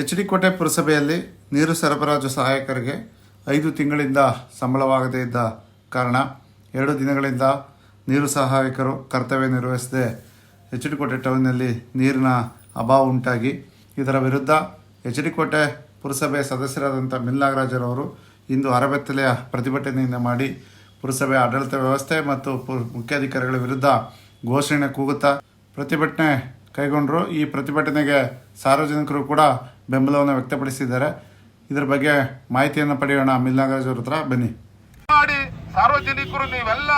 H D ಕೋಟೆ ಪುರಸಭೆಯಲ್ಲಿ ನೀರು ಸರಬರಾಜು ಸಹಾಯಕರಿಗೆ ಐದು ತಿಂಗಳಿಂದ ಸಂಬಳವಾಗದೇ ಇದ್ದ ಕಾರಣ ಎರಡು ದಿನಗಳಿಂದ ನೀರು ಸಹಾಯಕರು ಕರ್ತವ್ಯ ನಿರ್ವಹಿಸದೆ ಎಚ್ ಡಿ ಕೋಟೆ ಟೌನ್ನಲ್ಲಿ ನೀರಿನ ಅಭಾವ ಉಂಟಾಗಿ, ಇದರ ವಿರುದ್ಧ ಎಚ್ ಡಿ ಕೋಟೆ ಪುರಸಭೆ ಸದಸ್ಯರಾದಂಥ ಮಿಲ್ ನಾಗರಾಜರವರು ಇಂದು ಅರಬೆತ್ತಲೆಯ ಪ್ರತಿಭಟನೆಯಿಂದ ಮಾಡಿ ಪುರಸಭೆ ಆಡಳಿತ ವ್ಯವಸ್ಥೆ ಮತ್ತು ಮುಖ್ಯಾಧಿಕಾರಿಗಳ ವಿರುದ್ಧ ಘೋಷಣೆ ಕೂಗುತ್ತಾ ಪ್ರತಿಭಟನೆ ಕೈಗೊಂಡರು. ಈ ಪ್ರತಿಭಟನೆಗೆ ಸಾರ್ವಜನಿಕರು ಕೂಡ ಬೆಂಬಲವನ್ನು ವ್ಯಕ್ತಪಡಿಸಿದ್ದಾರೆ. ಇದರ ಬಗ್ಗೆ ಮಾಹಿತಿಯನ್ನು ಪಡೆಯೋಣ. ಮಿಲ್ ನಾಗರಾಜ್ ಅವ್ರ ಹತ್ರ ಬನ್ನಿ. ಮಾಡಿ ಸಾರ್ವಜನಿಕರು ನೀವೆಲ್ಲ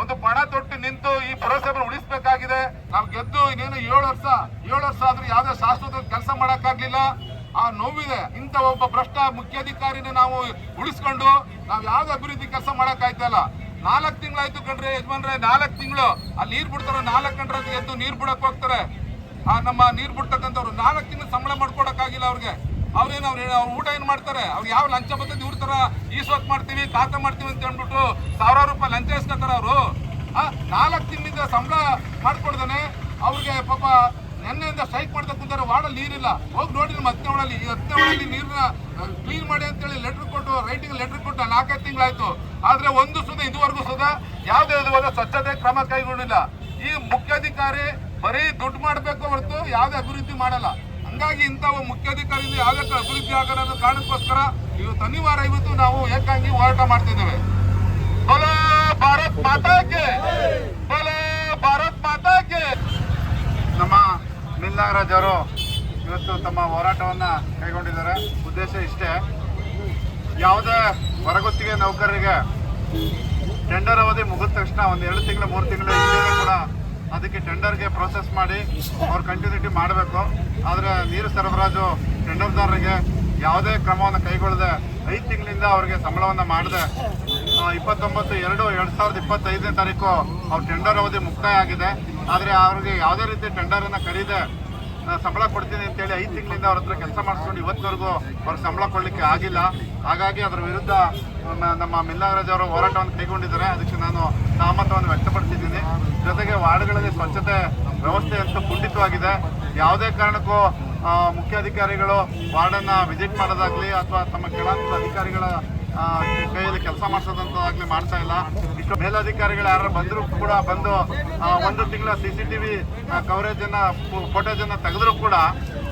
ಒಂದು ಪಣ ತೊಟ್ಟು ನಿಂತು ಈ ಪುರಸಭೆ ಉಳಿಸಬೇಕಾಗಿದೆ. ನಾವು ಗೆದ್ದು ಇನ್ನೇನು ಏಳು ವರ್ಷ ಏಳು ವರ್ಷ ಆದ್ರೂ ಯಾವ್ದೇ ಶಾಶ್ವತ ಕೆಲಸ ಮಾಡಕ್ಕಾಗ್ಲಿಲ್ಲ. ಆ ನೋವಿದೆ. ಇಂಥ ಒಬ್ಬ ಭ್ರಷ್ಟ ಮುಖ್ಯಾಧಿಕಾರಿನ ನಾವು ಉಳಿಸ್ಕೊಂಡು ನಾವು ಯಾವ್ದು ಅಭಿವೃದ್ಧಿ ಕೆಲಸ ಮಾಡಕ್ ಆಯ್ತಲ್ಲ ನಾಲ್ಕು ತಿಂಗಳಾಯ್ತು ಕಣ್ರಿ ಯಜಮಾನ್ರೆ, ನಾಲ್ಕು ತಿಂಗಳು. ಅಲ್ಲಿ ನೀರ್ ಬಿಡ್ತಾರೆ ನಾಲ್ಕು ಗಂಟೆ ಎದ್ದು ನೀರ್ ಬಿಡಕ್ ಹೋಗ್ತಾರೆ. ಆ ನಮ್ಮ ನೀರ್ ಬಿಡ್ತಕ್ಕಂಥವ್ರು ನಾಲ್ಕು ತಿಂಗಳು ಸಂಬಳ ಮಾಡ್ಕೊಡಕ್ಕಾಗಿಲ್ಲ ಅವ್ರಿಗೆ ಅವ್ರೇನು ಅವ್ರು ಊಟ ಏನು ಮಾಡ್ತಾರೆ? ಅವ್ರು ಯಾವ ಲಂಚ ಬರ್ತದೆ ಇವ್ರ ಈಶ್ವರ್ಕ್ ಮಾಡ್ತೀವಿ ತಾತ ಮಾಡ್ತೀವಿ ಅಂತ ಅಂದ್ಬಿಟ್ಟು ಸಾವಿರಾರು ರೂಪಾಯಿ ಲಂಚ ಇಸ್ಕೊತಾರ ಅವರು. ನಾಲ್ಕು ತಿಂಗಳಿಂದ ಸಂಬಳ ಮಾಡ್ಕೊಡ್ದಾನೆ ಅವ್ರಿಗೆ ಪಾಪ ನೆನ್ನೆಯಿಂದ ಸ್ಟ್ರೈಕ್ ಮಾಡ್ತಾ ಕುಂತಾರೆ ವಾರ್ಡಲ್ಲಿ ನೀರಿಲ್ಲ. ಹೋಗಿ ನೋಡಿ ನಮ್ಮ ಹತ್ತನೇ ಒಳಲ್ಲಿ ಈ ಹತ್ತನೇ ಒಳಲ್ಲಿ ನೀರನ್ನ ಕ್ಲೀನ್ ಮಾಡಿ ಅಂತೇಳಿ ಲೆಟರ್ ಕೊಟ್ಟು, ರೈಟಿಂಗ್ ಲೆಟರ್ ಕೊಟ್ಟು ನಾಲ್ಕೈದು ತಿಂಗಳಾಯ್ತು. ಆದ್ರೆ ಒಂದು ಸುದ ಇದುವರೆಗೂ ಸುದ ಯಾವುದೇ ವಿಧವಾದ ಸ್ವಚ್ಛತೆ ಕ್ರಮ ಕೈಗೊಂಡಿಲ್ಲ ಈ ಮುಖ್ಯಾಧಿಕಾರಿ ಬರೀ ದುಡ್ಡು ಮಾಡಬೇಕು ಹೊರತು ಯಾವುದೇ ಅಭಿವೃದ್ಧಿ ಮಾಡಲ್ಲ. ಹಂಗಾಗಿ ಇಂಥ ಮುಖ್ಯಾಧಿಕಾರಿಯಿಂದ ಯಾವುದೇ ಕ- ಅಭಿವೃದ್ಧಿ ಅನ್ನೋ ಕಾರಣಕ್ಕೋಸ್ಕರ ಇವತ್ತು ಅನಿವಾರ ಇವತ್ತು ನಾವು ಏಕಾಂಗಿ ಹೋರಾಟ ಮಾಡ್ತಿದ್ದೇವೆ. ಬಲೋ ಭಾರತ್ ಮಾತಾಕೆ ಭಾರತ್ ಮಾತಾಕೆ ನಮ್ಮ ಮಿಲ್ ನಾಗರಾಜ್ ಅವರು ಇವತ್ತು ತಮ್ಮ ಹೋರಾಟವನ್ನ ಕೈಗೊಂಡಿದ್ದಾರೆ. ಉದ್ದೇಶ ಇಷ್ಟೇ. ಯಾವುದೇ ಹೊರಗುತ್ತಿಗೆ ನೌಕರರಿಗೆ ಟೆಂಡರ್ ಅವಧಿ ಮುಗಿದ ತಕ್ಷಣ ಒಂದು ಎರಡು ತಿಂಗಳು, ಮೂರು ತಿಂಗಳು ಕೂಡ ಅದಕ್ಕೆ ಟೆಂಡರ್ಗೆ ಪ್ರೋಸೆಸ್ ಮಾಡಿ ಅವ್ರು ಕಂಟಿನ್ಯೂಟಿ ಮಾಡಬೇಕು. ಆದರೆ ನೀರು ಸರಬರಾಜು ಟೆಂಡರ್ದಾರರಿಗೆ ಯಾವುದೇ ಕ್ರಮವನ್ನು ಕೈಗೊಳ್ಳದೆ ಐದು ತಿಂಗಳಿಂದ ಅವರಿಗೆ ಸಂಬಳವನ್ನು ಮಾಡಿದೆ. ಇಪ್ಪತ್ತೊಂಬತ್ತು, ಎರಡು ಎರಡು ಸಾವಿರದ ಇಪ್ಪತ್ತೈದನೇ ತಾರೀಕು ಅವ್ರ ಟೆಂಡರ್ ಅವಧಿ ಮುಕ್ತಾಯ ಆಗಿದೆ. ಆದರೆ ಅವ್ರಿಗೆ ಯಾವುದೇ ರೀತಿ ಟೆಂಡರನ್ನು ಕರೀದೆ ಸಂಬಳ ಕೊಡ್ತೀನಿ ಅಂತೇಳಿ ಐದು ತಿಂಗಳಿಂದ ಅವ್ರ ಹತ್ರ ಕೆಲಸ ಮಾಡಿಸ್ಕೊಂಡು ಇವತ್ತಿನವರೆಗೂ ಅವ್ರಿಗೆ ಸಂಬಳ ಕೊಡಲಿಕ್ಕೆ ಆಗಿಲ್ಲ. ಹಾಗಾಗಿ ಅದರ ವಿರುದ್ಧ ನಮ್ಮ- ಮಿಲ್ಲಾಗರಾಜ್ ಅವರು ಹೋರಾಟವನ್ನು ಕೈಗೊಂಡಿದ್ದಾರೆ. ಅದಕ್ಕೆ ನಾನು ಸಹಮತವನ್ನು ವ್ಯಕ್ತಪಡಿಸಿದ್ದೀನಿ. ಜೊತೆಗೆ ವಾರ್ಡ್ಗಳಲ್ಲಿ ಸ್ವಚ್ಛತೆ ವ್ಯವಸ್ಥೆ ಅಂತೂ ಕುಂಠಿತವಾಗಿದೆ. ಯಾವುದೇ ಕಾರಣಕ್ಕೂ ಮುಖ್ಯ ಅಧಿಕಾರಿಗಳು ವಾರ್ಡನ್ನು ವಿಸಿಟ್ ಮಾಡೋದಾಗಲಿ ಅಥವಾ ತಮ್ಮ ಕೆಳ ಅಧಿಕಾರಿಗಳ ಕೈಯಲ್ಲಿ ಕೆಲಸ ಮಾಡಿಸೋದಂತಾಗ್ಲಿ ಮಾಡ್ತಾ ಇಲ್ಲ. ಇಷ್ಟು ಮೇಲಧಿಕಾರಿಗಳು ಯಾರು ಬಂದರೂ ಕೂಡ ಬಂದು ಒಂದು ತಿಂಗಳ ಸಿ ಸಿ ಟಿ ವಿ ಕವರೇಜನ್ನು ಅನ್ನ ತೆಗೆದ್ರೂ ಕೂಡ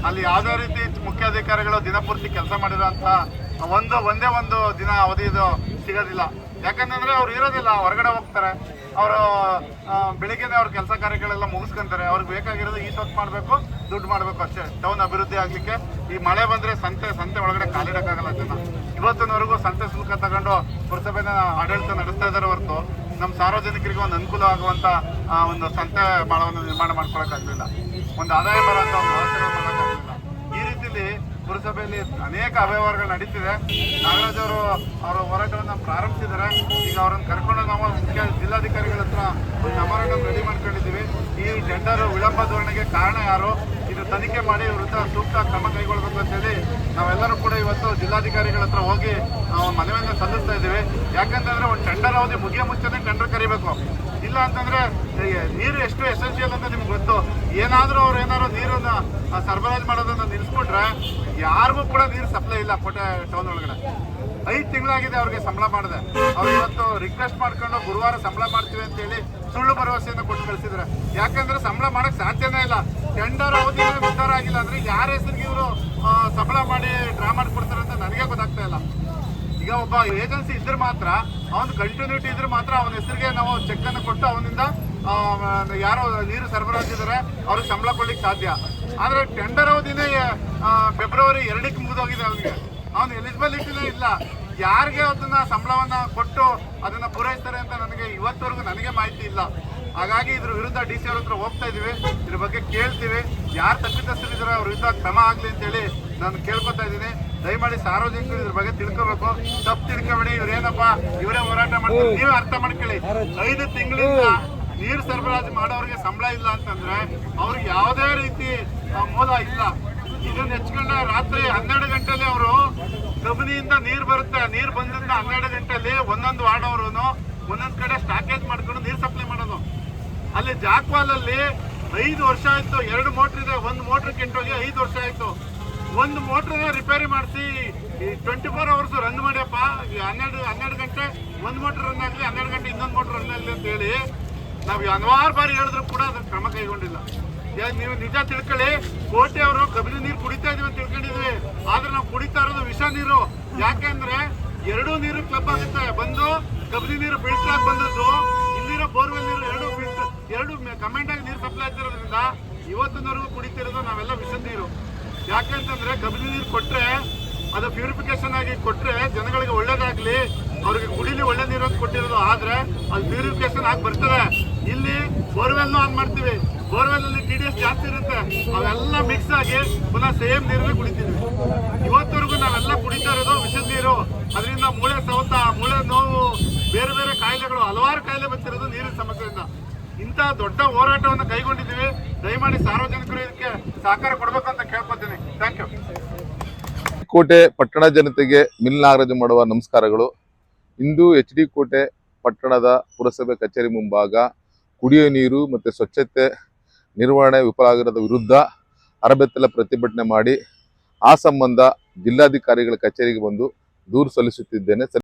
ಅಲ್ಲಿ ಯಾವುದೇ ರೀತಿ ಮುಖ್ಯಾಧಿಕಾರಿಗಳು ದಿನಪೂರ್ತಿ ಕೆಲಸ ಮಾಡಿರೋಂಥ ಒಂದು, ಒಂದೇ ಒಂದು ದಿನ ಅವಧಿ ಇದು ಸಿಗೋದಿಲ್ಲ. ಯಾಕಂತಂದರೆ ಅವ್ರು ಇರೋದಿಲ್ಲ, ಹೊರಗಡೆ ಹೋಗ್ತಾರೆ. ಅವರು ಬೆಳಿಗ್ಗೆನೇ ಅವ್ರ ಕೆಲಸ ಕಾರ್ಯಗಳೆಲ್ಲ ಮುಗಿಸ್ಕೊಂತಾರೆ. ಅವ್ರಿಗೆ ಬೇಕಾಗಿರೋದು ಈ ಸೊತ್ತು ಮಾಡಬೇಕು ದುಡ್ಡು ಮಾಡಬೇಕು ಅಷ್ಟೇ. ಟೌನ್ ಅಭಿವೃದ್ಧಿ ಆಗ್ಲಿಕ್ಕೆ ಈ ಮಳೆ ಬಂದ್ರೆ ಸಂತೆ ಸಂತೆ ಒಳಗಡೆ ಕಾಲಿಡಕ್ಕಾಗಲ್ಲ ಜನ. ಇವತ್ತಿನವರೆಗೂ ಸಂತೆ ಶುಲ್ಕ ತಗೊಂಡು ಪುರಸಭೆನ ಆಡಳಿತ ನಡೆಸ್ತಾ ಇದ್ದಾರೆ ಹೊರತು ನಮ್ಮ ಸಾರ್ವಜನಿಕರಿಗೆ ಒಂದು ಅನುಕೂಲ ಆಗುವಂತ ಒಂದು ಸಂತೆ ಬಾಳವನ್ನು ನಿರ್ಮಾಣ ಮಾಡ್ಕೊಳಕ್ಕಾಗಲಿಲ್ಲ ಒಂದು ಆದಾಯ ಬರೋಂಥ ಒಂದು ಮಾಡೋಕ್ಕಾಗಲಿಲ್ಲ ಈ ರೀತಿಯಲ್ಲಿ ಪುರಸಭೆಯಲ್ಲಿ ಅನೇಕ ಅವ್ಯವಹಾರಗಳು ನಡೀತಿದೆ. ನಾಗರಾಜ್ ಅವರು, ಅವರ ಹೋರಾಟವನ್ನು ಪ್ರಾರಂಭಿಸಿದ್ದಾರೆ. ಈಗ ಅವರನ್ನು ಕರ್ಕೊಂಡು ನಾವು ಮುಖ್ಯ ಜಿಲ್ಲಾಧಿಕಾರಿಗಳ ಹತ್ರ ಒಂದು ರೆಡಿ ಮಾಡ್ಕೊಂಡಿದ್ದೀವಿ. ಈ ಟೆಂಡರ್ ವಿಳಂಬ ಧೋರಣೆಗೆ ಕಾರಣ ಯಾರು? ತನಿಖೆ ಮಾಡಿ ವಿರುದ್ಧ ಸೂಕ್ತ ಕ್ರಮ ಕೈಗೊಳ್ಳಬೇಕು ಅಂತೇಳಿ ನಾವೆಲ್ಲರೂ ಕೂಡ ಇವತ್ತು ಜಿಲ್ಲಾಧಿಕಾರಿಗಳ ಹತ್ರ ಹೋಗಿ ನಾವು ಮನವಿಯನ್ನು ಸಲ್ಲಿಸ್ತಾ ಇದ್ದೀವಿ. ಯಾಕಂತಂದ್ರೆ ಒಂದು ಟೆಂಡರ್ ಅವಧಿ ಮುಗಿಯ ಮುಂಚೆನೇ ಟೆಂಡರ್ ಕರಿಬೇಕು. ಇಲ್ಲ ಅಂತಂದ್ರೆ ನೀರು ಎಷ್ಟು ಎಸೆನ್ಷಿಯಲ್ ಅಂತ ನಿಮ್ಗೆ ಗೊತ್ತು. ಏನಾದರೂ ಅವ್ರು ಏನಾದ್ರು ನೀರನ್ನ ಸರಬರಾಜು ಮಾಡೋದನ್ನ ನಿಲ್ಸ್ಬಿಟ್ರೆ ಯಾರಿಗೂ ಕೂಡ ನೀರು ಸಪ್ಲೈ ಇಲ್ಲ ಕೋಟೆ ಟೌನ್ ಒಳಗಡೆ. ಐದು ತಿಂಗಳಾಗಿದೆ ಅವ್ರಿಗೆ ಸಂಬಳ ಮಾಡಿದೆ. ಅವ್ರು ಇವತ್ತು ರಿಕ್ವೆಸ್ಟ್ ಮಾಡ್ಕೊಂಡು ಗುರುವಾರ ಸಂಬಳ ಮಾಡ್ತೀವಿ ಅಂತ ಹೇಳಿ ಸುಳ್ಳು ಭರವಸೆಯನ್ನು ಕೊಟ್ಟು ಕಳಿಸಿದ್ರೆ ಯಾಕಂದ್ರೆ ಸಂಬಳ ಮಾಡಕ್ ಸಾಧ್ಯನೇ ಇಲ್ಲ. ಟೆಂಡರ್ ಅವಧಿ ಉದ್ಧಾರ ಆಗಿಲ್ಲ ಅಂದ್ರೆ ಯಾರ ಹೆಸರಿಗೆ ಇವರು ಸಫಲ ಮಾಡಿ ಡ್ರಾ ಮಾಡಿಕೊಡ್ತಾರೆ ಅಂತ ನನಗೆ ಗೊತ್ತಾಗ್ತಾ ಇಲ್ಲ. ಈಗ ಒಬ್ಬ ಏಜೆನ್ಸಿ ಇದ್ರೆ ಮಾತ್ರ, ಅವನು ಕಂಟಿನ್ಯೂಟಿ ಇದ್ರೆ ಮಾತ್ರ ಅವನ ಹೆಸರಿಗೆ ನಾವು ಚೆಕ್ ಅನ್ನು ಕೊಟ್ಟು ಅವನಿಂದ ಯಾರೋ ನೀರು ಸರಬರಾಜಿದ್ದಾರೆ ಅವ್ರಿಗೆ ಸಂಬಳ ಕೊಡ್ಲಿಕ್ಕೆ ಸಾಧ್ಯ. ಆದ್ರೆ ಟೆಂಡರ್ ಅವಧಿನೇ ಫೆಬ್ರವರಿ ಎರಡಕ್ಕೆ ಮುಗಿದೋಗಿದೆ ಅವನಿಗೆ. ಅವನು ಎಲಿಜಿಬಿಲಿಟಿನೇ ಇಲ್ಲ. ಯಾರಿಗೆ ಅದನ್ನ ಸಂಬಳವನ್ನ ಕೊಟ್ಟು ಅದನ್ನ ಪೂರೈಸ್ತಾರೆ ಅಂತ ನನಗೆ ಇವತ್ತವರೆಗೂ ನನಗೆ ಮಾಹಿತಿ ಇಲ್ಲ. ಹಾಗಾಗಿ ಇದ್ರ ವಿರುದ್ಧ ಡಿ ಸಿ ಅವ್ರ ಹತ್ರ ಹೋಗ್ತಾ ಇದೀವಿ. ಇದ್ರ ಬಗ್ಗೆ ಕೇಳ್ತೀವಿ. ಯಾರು ತಪ್ಪಿತಸ್ಥರಿದ್ರೆ ಅವ್ರ ವಿರುದ್ಧ ಕ್ರಮ ಆಗ್ಲಿ ಅಂತೇಳಿ ನಾನು ಕೇಳ್ಕೊತಾ ಇದ್ದೀನಿ. ದಯಮಾಡಿ ಸಾರ್ವಜನಿಕರು ಇದ್ರ ಬಗ್ಗೆ ತಿಳ್ಕೊಬೇಕು. ತಪ್ಪು ತಿಳ್ಕೊಬೇಡಿ. ಇವ್ರೇನಪ್ಪ ಇವರೇ ಹೋರಾಟ ಮಾಡ್ತಾರೆ. ನೀವೇ ಅರ್ಥ ಮಾಡ್ಕೊಳ್ಳಿ. ಐದು ತಿಂಗಳಿಂದ ನೀರು ಸರಬರಾಜು ಮಾಡೋರಿಗೆ ಸಂಬಳ ಇಲ್ಲ ಅಂತಂದ್ರೆ ಅವ್ರಿಗೆ ಯಾವುದೇ ರೀತಿ ಮೂಲ ಇಲ್ಲ. ಇದನ್ನ ಹೆಚ್ಕೊಂಡ ರಾತ್ರಿ ಹನ್ನೆರಡು ಗಂಟೆಲಿ ಅವರು ಕಬಿನಿಯಿಂದ ನೀರು ಬರುತ್ತೆ. ನೀರು ಬಂದಿಂದ ಹನ್ನೆರಡು ಗಂಟೆಲಿ ಒಂದೊಂದು ವಾರ್ಡ್ ಒಂದೊಂದು ಕಡೆ ಸ್ಟಾಕೇಜ್ ಮಾಡ್ಕೊಂಡು ನೀರು ಸಪ್ಲೈ ಮಾಡೋದು. ಅಲ್ಲಿ ಜಾಕ್ವಾಲ್ ಅಲ್ಲಿ ಐದು ವರ್ಷ ಆಯ್ತು, ಎರಡು ಮೋಟ್ರ್ ಇದೆ, ಒಂದು ಮೋಟ್ರ್ ಕೆಂಟೋಗಿ ಐದು ವರ್ಷ ಆಯ್ತು. ಒಂದು ಮೋಟ್ರನ್ನ ರಿಪೇರಿ ಮಾಡಿಸಿ ಟ್ವೆಂಟಿ ಫೋರ್ ಅವರ್ಸ್ ರನ್ ಮಾಡ್ಯಪ್ಪ. ಹನ್ನೆರಡು ಹನ್ನೆರಡು ಗಂಟೆ ಒಂದು ಮೋಟ್ರ್ ರನ್ ಆಗಲಿ, ಹನ್ನೆರಡು ಗಂಟೆ ಇನ್ನೊಂದು ಮೋಟ್ರ್ ರನ್ ಆಗಲಿ ಅಂತ ಹೇಳಿ ನಾವು ಹಲವಾರು ಬಾರಿ ಹೇಳಿದ್ರು ಕೂಡ ಅದಕ್ಕೆ ಕ್ರಮ ಕೈಗೊಂಡಿಲ್ಲ. ನೀವು ನಿಜ ತಿಳ್ಕೊಳ್ಳಿ, ಕೋಟೆ ಅವರು ಕಬಿನ ನೀರು ಕುಡಿತಾ ಇದೀವಿ ಅಂತ ತಿಳ್ಕೊಂಡಿದ್ವಿ. ಆದ್ರೆ ನಾವು ಕುಡಿತಾ ಇರೋದು ವಿಷ ನೀರು. ಯಾಕೆಂದ್ರೆ ಎರಡೂ ನೀರು ಕ್ಲಬ್ ಆಗುತ್ತೆ. ಬಂದು ಕಬಿನಿ ನೀರು ಫಿಲ್ಟರ್ ಬಂದದ್ದು, ಇಲ್ಲಿರೋ ಬೋರ್ವೆಲ್ ನೀರು ಎರಡು ಎರಡು ಕಮೆಂಟ್ ಆಗಿ ನೀರು ಸಪ್ಲೈ ಆಗ್ತಿರೋದ್ರಿಂದ ಇವತ್ತಿನವರೆಗೂ ಕುಡಿತಿರೋದು ನಾವೆಲ್ಲ ವಿಷ ನೀರು. ಯಾಕೆಂತಂದ್ರೆ ಕಬಿನಿ ನೀರು ಕೊಟ್ರೆ, ಅದು ಪ್ಯೂರಿಫಿಕೇಶನ್ ಆಗಿ ಕೊಟ್ರೆ ಜನಗಳಿಗೆ ಒಳ್ಳೇದಾಗ್ಲಿ, ಅವ್ರಿಗೆ ಕುಡಿಲಿ ಒಳ್ಳೆ ನೀರು ಅಂತ ಕೊಟ್ಟಿರೋದು, ಆದ್ರೆ ಅದು ಪ್ಯೂರಿಫಿಕೇಶನ್ ಆಗಿ ಬರ್ತದೆ. ಇಲ್ಲಿ ಬೋರ್ವೆಲ್ ಆನ್ ಮಾಡ್ತೀವಿ. ಬೋರ್ವೆಲ್ ಅಲ್ಲಿ ಟಿ ಡಿ ಎಸ್ ಜಾಸ್ತಿ ಇರುತ್ತೆ. ಅವೆಲ್ಲ ಮಿಕ್ಸ್ ಆಗಿ ಪುನಃ ಸೇಮ್ ನೀರನ್ನೇ ಕುಡಿತೀವಿ. ಇವತ್ತವರೆಗೂ ನಾವೆಲ್ಲ ಕುಡಿತಾ ಇರೋದು ವಿಷದ ನೀರು. ಅದರಿಂದ ಮೂಳೆ ಸೌತ ಮೂಳೆ ನೋವು, ಬೇರೆ ಬೇರೆ ಕಾಯಿಲೆಗಳು, ಹಲವಾರು ಕಾಯಿಲೆ ಬರ್ತಿರೋದು ನೀರಿನ ಸಮಸ್ಯೆಯಿಂದ. ಇಂಥ ದೊಡ್ಡ ಹೋರಾಟವನ್ನು ಕೈಗೊಂಡಿದ್ದೀವಿ. ದಯಮಾಡಿ ಸಾರ್ವಜನಿಕರು ಇದಕ್ಕೆ ಸಹಕಾರ ಕೊಡ್ಬೇಕಂತ ಕೇಳ್ಕೊತೀನಿ. ಥ್ಯಾಂಕ್ ಯು ಕೋಟೆ ಪಟ್ಟಣ ಜನತೆಗೆ ಮಿಲ್ ನಾಗರಾಜ್ ಮಾಡುವ ನಮಸ್ಕಾರಗಳು. ಇಂದು ಎಚ್ ಡಿ ಕೋಟೆ ಪಟ್ಟಣದ ಪುರಸಭೆ ಕಚೇರಿ ಮುಂಭಾಗ ಕುಡಿಯುವ ನೀರು ಮತ್ತು ಸ್ವಚ್ಛತೆ ನಿರ್ವಹಣೆ ವಿಫಲಾಗಿರೋದ ವಿರುದ್ಧ ಅರಬೆತ್ತಲ ಪ್ರತಿಭಟನೆ ಮಾಡಿ ಆ ಸಂಬಂಧ ಜಿಲ್ಲಾಧಿಕಾರಿಗಳ ಕಚೇರಿಗೆ ಬಂದು ದೂರು ಸಲ್ಲಿಸುತ್ತಿದ್ದೇನೆ.